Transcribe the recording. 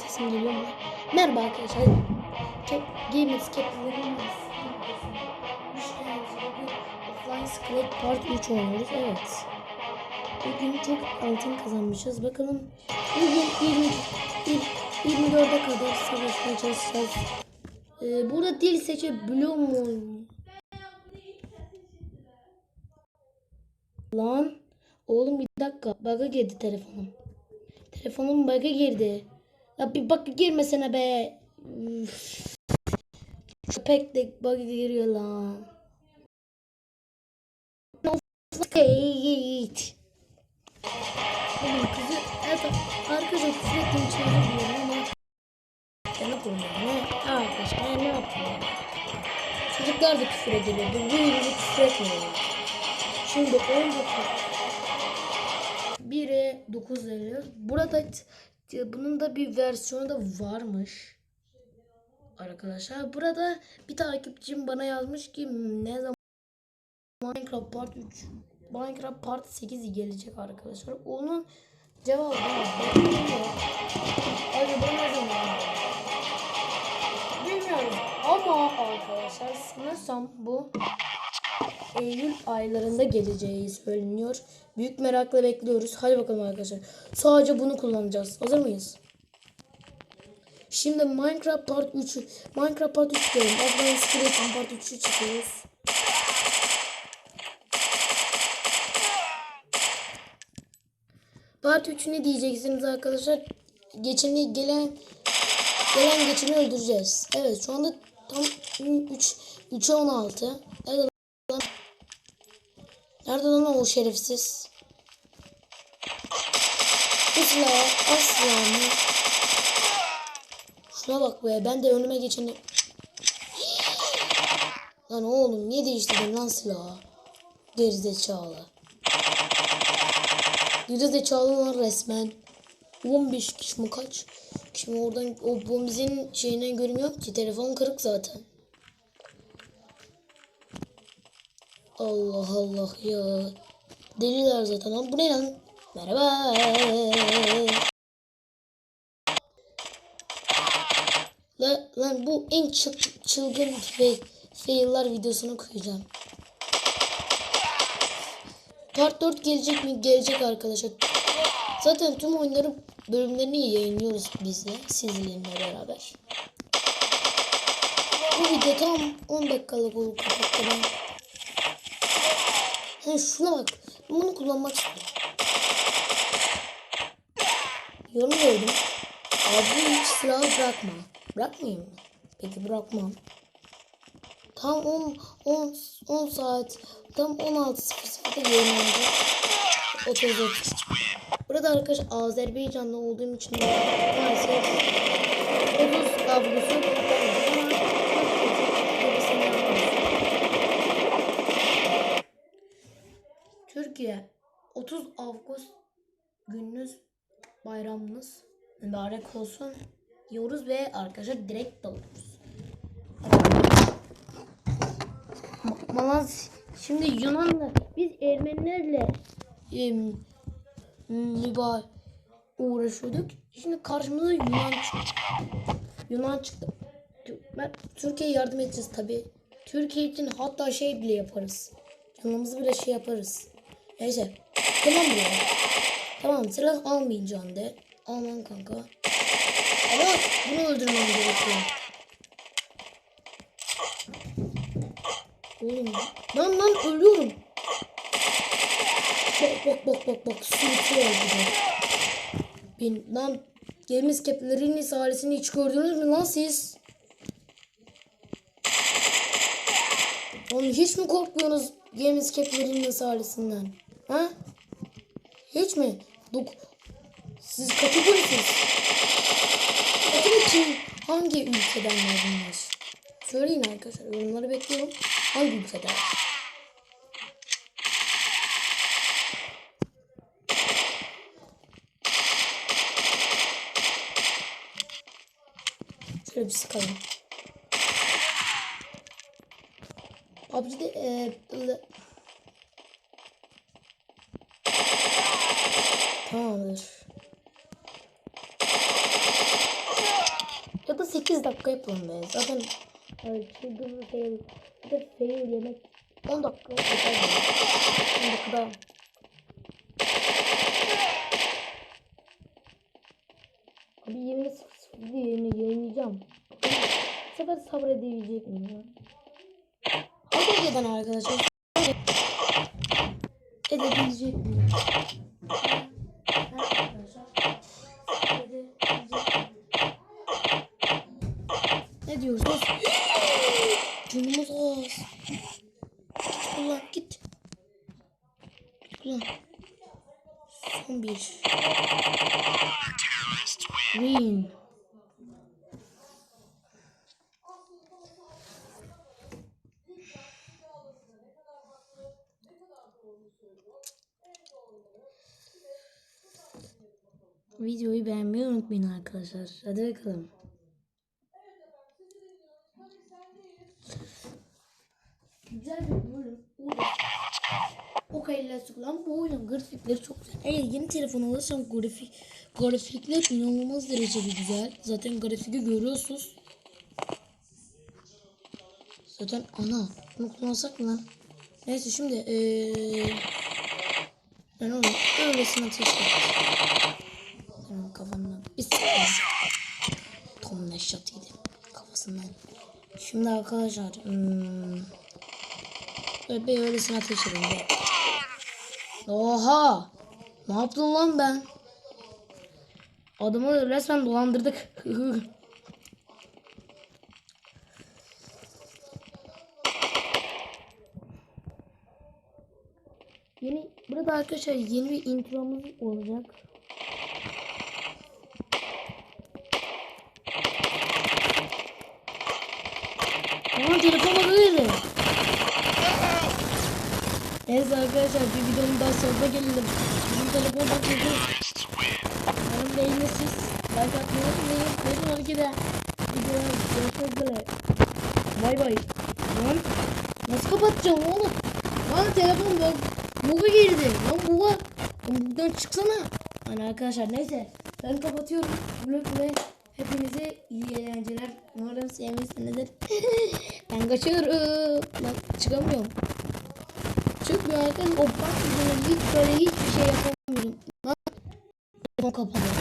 sesim geliyor mu? Merhaba arkadaşlar. Cap Gamers Cap'lerin Offline Scrap Part 3 oynuyoruz. Evet. Bugün çok altın kazanmışız. Bakalım bugün 20, il- 24'e kadar savaşmaya çalışacağız. Ee, burada dil seçebiliyor muyum? Lan oğlum bir dakika bug'a girdi telefonum. Telefonum bug'a girdi. Ya bir bug girmesene be. Üf. Köpek de bug giriyor lan. Git. Oğlum kızı evet arkadaşlar için özür diliyorum ama ne yapıyorum ne arkadaşlar ne yapıyorum çocuklar da küfür ediliyordu büyüyünce küfür etmiyorlar şimdi 10 1'e 9 veriyor. Burada bunun da bir versiyonu da varmış. Arkadaşlar burada bir takipçim bana yazmış ki ne zaman Minecraft Part 3 Minecraft Part 8 gelecek arkadaşlar. Onun cevabı. Acaba ne zaman? Bilmiyorum ama arkadaşlar sanırsam bu Eylül aylarında geleceği söyleniyor. Büyük merakla bekliyoruz. Hadi bakalım arkadaşlar. Sadece bunu kullanacağız. Hazır mıyız? Şimdi Minecraft Part 3 Minecraft Part 3 diyorum. Offline Scraping Part 3'ü çıkıyoruz. Part 3 ne diyeceksiniz arkadaşlar? Geçeni gelen gelen geçeni öldüreceğiz. Evet şu anda tam 3 3'e 16. O şerefsiz? Asla asla mı? Şuna bak be ben de önüme geçeni... Lan oğlum niye değiştirdin lan silahı? Gerizekalı. Gerizekalı lan resmen. 15 kişi mi kaç? Şimdi oradan o bombizin şeyinden görünmüyor ki telefon kırık zaten. Allah Allah ya. Deliler zaten lan. Bu ne lan? Merhaba. La, lan bu en çıl, çılgın ve fail'lar videosunu koyacağım. Part 4 gelecek mi? Gelecek arkadaşlar. Zaten tüm oyunların bölümlerini yayınlıyoruz biz de sizinle beraber. Bu video tam 10 dakikalık olup kapattı. He şuna bak. Bunu kullanmak istiyorum. Yorum gördüm. Abi hiç silahı bırakma. Bırakmayayım mı? Peki bırakmam. Tam 10 10 10 saat tam 16.00'da yayınlandı. 30 30. Burada arkadaş Azerbaycanlı olduğum için maalesef 30 kablosu Türkiye 30 Ağustos gününüz bayramınız mübarek olsun diyoruz ve arkadaşlar direkt dalıyoruz. Ma- Malaz şimdi Yunan'la biz Ermenilerle em, müba uğraşıyorduk. Şimdi karşımıza Yunan çıktı. Yunan çıktı. Ben Türkiye'ye yardım edeceğiz tabi. Türkiye için hatta şey bile yaparız. Canımızı bile şey yaparız. Neyse. Tamam mı? Tamam silah almayacağım de. Aman kanka. Ama bunu öldürmem gerekiyor. Oğlum lan lan ölüyorum. Bak bak bak bak bak sürütüyor gibi. Ben lan gemiz keplerinin sahnesini hiç gördünüz mü lan siz? Oğlum hiç mi korkmuyorsunuz gemiz keplerinin sahilesinden? Ha? Hiç mi? Dok Siz kategorisiniz. Acaba kim? Hangi ülkeden geldiniz? Söyleyin arkadaşlar. Yorumları bekliyorum. Hangi ülkeden? Şöyle bir sıkalım. PUBG'de e, ıı, Tamamdır. 8 dakika yapalım be. Zaten e, çılgın fail. Bir de fail yemek 10 dakika yeter. be. 10 dakikada. Abi 20 sıfır diğerini yayınlayacağım. Bakalım Bu sefer sabredebilecek miyim ya? Hadi giden arkadaşlar. Edebilecek miyim? Arkadaşlar. Edebilecek miyim? Ne diyorsunuz? Canımız az. Git kullan git. Son bir. Win. Videoyu beğenmeyi unutmayın arkadaşlar. Hadi bakalım. Güzel bir bölüm. Okay let's go. Lan bu oyunun grafikleri çok güzel. Eğer yeni telefon alırsam grafik grafikler inanılmaz derecede güzel. Zaten grafiği görüyorsunuz. Zaten ana. Bunu kullansak mı lan? Neyse şimdi eee ben onu öylesine ateş Benim kafamdan bir sıkıntı. Tom ne shot yedi kafasından. Şimdi arkadaşlar hmm, böyle öylesine ateş edin. be. Oha! Ne yaptın lan ben? Adamı resmen dolandırdık. yeni burada arkadaşlar yeni bir intromuz olacak. Ama telefona böyle. Neyse arkadaşlar bir videonun daha sonuna gelelim. Bizim telefon bakıyordu. Umarım beğenirsiniz. Like atmayı unutmayın. Bir sonraki de videoda görüşmek üzere. Bay bay. Lan nasıl kapatacağım oğlum? Lan telefon bug, bug'a girdi. Lan bug'a. Buradan çıksana. Hani arkadaşlar neyse. Ben kapatıyorum. Güle güle. Hepinize iyi eğlenceler. Umarım sevmişsinizdir. ben kaçıyorum. Lan çıkamıyorum. Arkadaşlar. O bak yüzünden hiç böyle hiçbir şey yapamıyorum. Lan telefon kapalı.